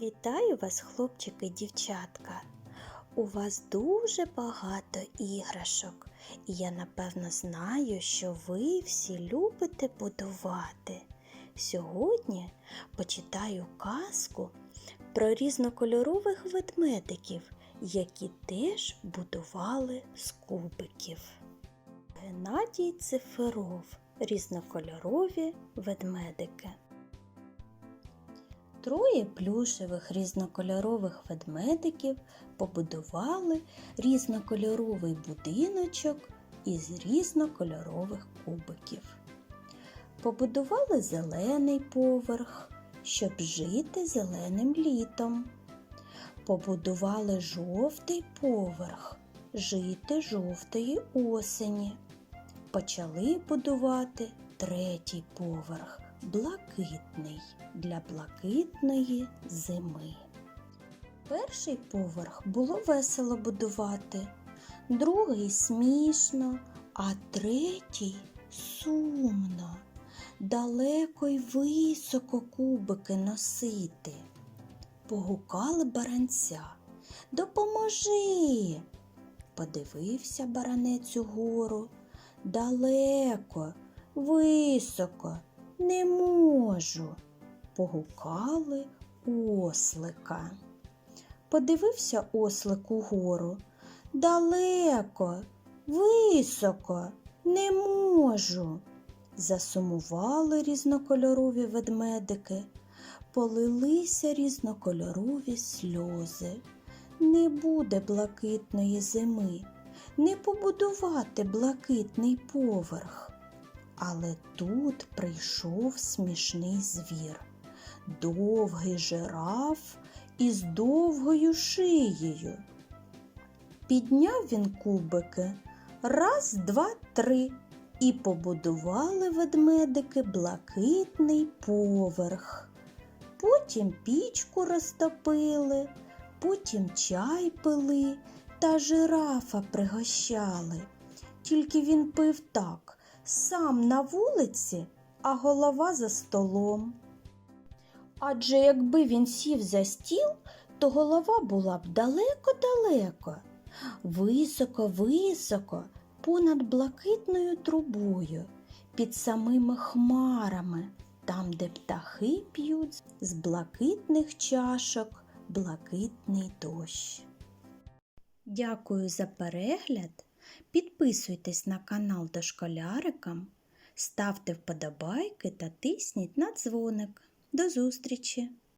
Вітаю вас, хлопчики і дівчатка. У вас дуже багато іграшок, і я напевно знаю, що ви всі любите будувати. Сьогодні почитаю казку про різнокольорових ведмедиків, які теж будували з кубиків. Геннадій Циферов різнокольорові ведмедики. Троє плюшевих різнокольорових ведмедиків побудували різнокольоровий будиночок із різнокольорових кубиків. Побудували зелений поверх, щоб жити зеленим літом. Побудували жовтий поверх, жити жовтої осені. Почали будувати третій поверх блакитний для блакитної зими. Перший поверх було весело будувати, другий смішно, а третій сумно. Далеко й високо кубики носити. Погукали баранця. Допоможи. Подивився баранець угору. Далеко, високо, не можу. Погукали ослика. Подивився ослик угору. Далеко, високо, не можу. Засумували різнокольорові ведмедики, полилися різнокольорові сльози. Не буде блакитної зими, не побудувати блакитний поверх. Але тут прийшов смішний звір, довгий жираф із довгою шиєю. Підняв він кубики раз, два, три, і побудували ведмедики блакитний поверх. Потім пічку розтопили, потім чай пили та жирафа пригощали. Тільки він пив так сам на вулиці, а голова за столом. Адже якби він сів за стіл, то голова була б далеко-далеко, високо-високо, понад блакитною трубою, під самими хмарами, там, де птахи п'ють з блакитних чашок блакитний дощ. Дякую за перегляд. Підписуйтесь на канал Дошколярикам, ставте вподобайки та тисніть на дзвоник. До зустрічі!